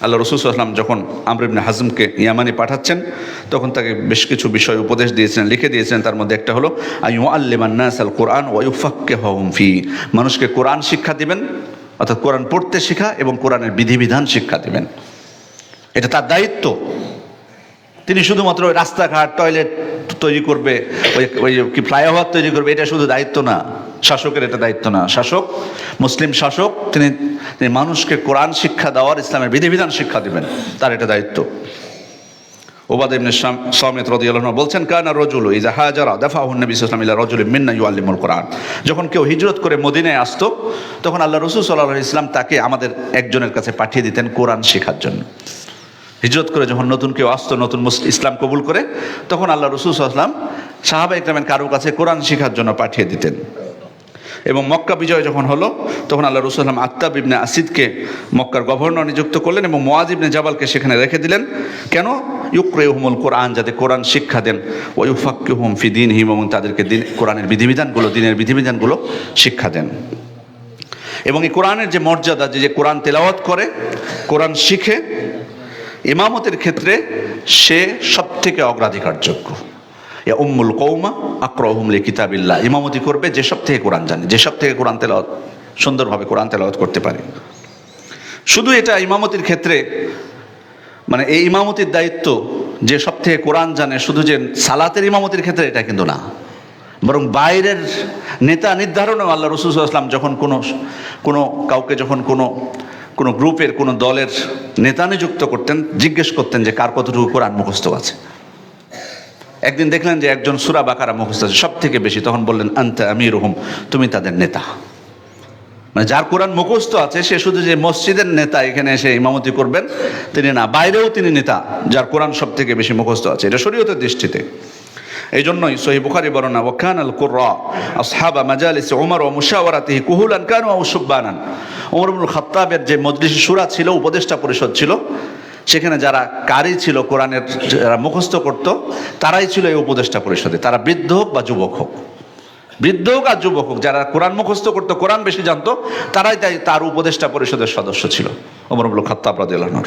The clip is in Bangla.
আল্লাহ রসুলাম যখন আমরিবনে হাজমকে ইয়ামানি পাঠাচ্ছেন, তখন তাকে বেশ কিছু বিষয় উপদেশ দিয়েছিলেন, লিখে দিয়েছিলেন। তার মধ্যে একটা হলো আইউ আল্লিমান্নাস আল কোরআন ওয়ুফাক্কে ফি। মানুষকে কোরআন শিক্ষা দিবেন, অর্থাৎ কোরআন পড়তে শেখা এবং কোরআনের বিধিবিধান শিক্ষা দিবেন। এটা তার দায়িত্ব। তিনি শুধুমাত্র ওই রাস্তাঘাট, টয়লেট তৈরি করবে, ওই ওই কি ফ্লাইওভার তৈরি করবে, এটা শুধু দায়িত্ব না। শাসকের এটা দায়িত্ব না। শাসক মুসলিম শাসক, তিনি তিনি মানুষকে কোরআন শিক্ষা দেওয়ার, ইসলামের বিধিবিধান শিক্ষা দিবেন। তার এটা দায়িত্ব। ওবাদ ইবনে সামিত রাদিয়াল্লাহু বলছেন, কানা রজুল ইজা হাজারা দাফাহু নবী সাল্লাল্লাহু আলাইহি রাজুলিন মিন্না ইউআল্লিমুল কোরআন। যখন কেউ হিজরত করে মদিনায় আসতো, তখন আল্লাহ রাসূল সাল্লাল্লাহু ইসলাম তাকে আমাদের একজনের কাছে পাঠিয়ে দিতেন কোরআন শেখার জন্য। হিজরত করে যখন নতুন কেউ আসতো, নতুন ইসলাম কবুল করে, তখন আল্লাহ রসুল সাল্লাম সাহাবা ইকরামের কারও কাছে কোরআন শেখার জন্য পাঠিয়ে দিতেন। এবং মক্কা বিজয় যখন হলো, তখন আল্লাহ রসুল সাল্লাম আত্তাব ইবনে আসিদকে মক্কার গভর্নর নিযুক্ত করলেন এবং মোয়াজ ইবনে জাবালকে সেখানে রেখে দিলেন। কেন? ইউক্রে হুমুল কোরআন যাতে কোরআন শিক্ষা দেন ও ইউফাক্কি হুম ফি দিন হিম এবং তাদেরকে দিন, কোরআনের বিধিবিধানগুলো, দিনের বিধিবিধানগুলো শিক্ষা দেন। এবং এই কোরআনের যে মর্যাদা, যে যে কোরআন তেলাওয়াত করে, কোরআন শিখে, ইমামতের ক্ষেত্রে সে সব থেকে অগ্রাধিকারযোগ্য। উম্মুল কৌমা আক্রহুম লি কিতাবিল্লাহ ইমামতি করবে যে সব থেকে কোরআন জানে, যে সব থেকে কোরআন তেলাওয়াত, সুন্দরভাবে কোরআন তেলাওয়াত করতে পারে। শুধু এটা ইমামতির ক্ষেত্রে মানে এই ইমামতির দায়িত্ব যে সব থেকে কোরআন জানে, শুধু যে সালাতের ইমামতির ক্ষেত্রে এটা কিন্তু না। বরং বাইরের নেতা নির্ধারণেও আল্লাহ রসুল আসলাম যখন কোনো কোনো কাউকে যখন কোনো কোনো গ্রুপের, কোনো দলের নেতা নিযুক্ত করতেন, জিজ্ঞেস করতেন যে কার কতটুকু কোরআন মুখস্থ আছে। একদিন দেখলেন যে একজন সুরা বাকারা মুখস্থ আছে সব থেকে বেশি, তখন বললেন, আন্তা আমির রহুম তুমি তাদের নেতা। মানে যার কোরআন মুখস্থ আছে, সে শুধু যে মসজিদের নেতা এখানে এসে ইমামতি করবেন, তিনি না, বাইরেও তিনি নেতা, যার কোরআন সব থেকে বেশি মুখস্থ আছে। এটা শরীয়তের দৃষ্টিতে। এই জন্যই সহি বুখারি বর্ণনা ওয়াকান আল কুররা আসহাবা মাজালিস ওমর ও মুশাওয়ারাতিহি কুহুলান কানু ও সুব্বানান ওমর খাত্তাবের যে মজলিস সুরা ছিল, উপদেষ্টা পরিষদ ছিল সেখানে যারা কারি ছিল কোরআনের যারা মুখস্থ করত, তারাই ছিল এই উপদেষ্টা পরিষদে। তারা বৃদ্ধ হোক বা যুবক হোক। বৃদ্ধ হোক আর যুবক হোক, যারা কোরআন মুখস্থ করতো, কোরআন বেশি জানতো, তারাই তাই তার উপদেষ্টা পরিষদের সদস্য ছিল। অমরুল খাত্তাব আনহু